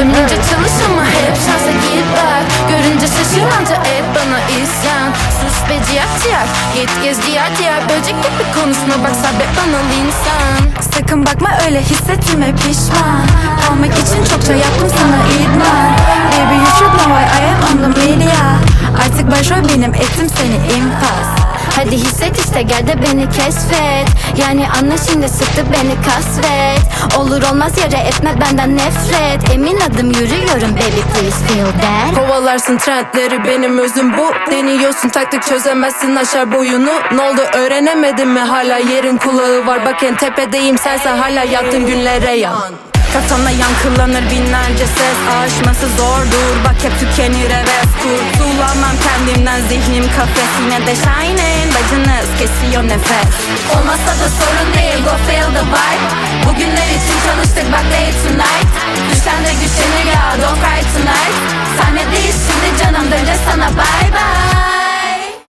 Ömrünce çalış ama hep şansa gir bak. Görünce şaşırınca hep bana isyan Sus be ciğer ciğer Git gez diğer diğer Böcek gibi konuşma bak sabret bana insan. Sakın bakma öyle hissetme pişman. Kalmak için çokça yaptım sana idman. Baby you should know why I am on the media. Artık başrol benim ettim seni infaz. Hadi hisset işte gel de beni keşfet. Yani anla şimdi sıktı beni kasvet. Olur olmaz yere etme benden nefret. Emin adım yürüyorum baby please feel that. Kovalarsın trendleri benim özüm bu. Deniyorsun taktik çözemezsin aşar boyunu. Ne oldu öğrenemedin mi? Hala yerin kulağı var. Bak en tepedeyim sense hala yattın günlere yan. Kafamda yankılanır binlerce ses. Aşması zordur bak hep tükenir heves. Kurtulamam kendimden zihnim kafes Yine de shining bacınız kesiyor nefes. Olmazsa da sorun değil go feel the vibe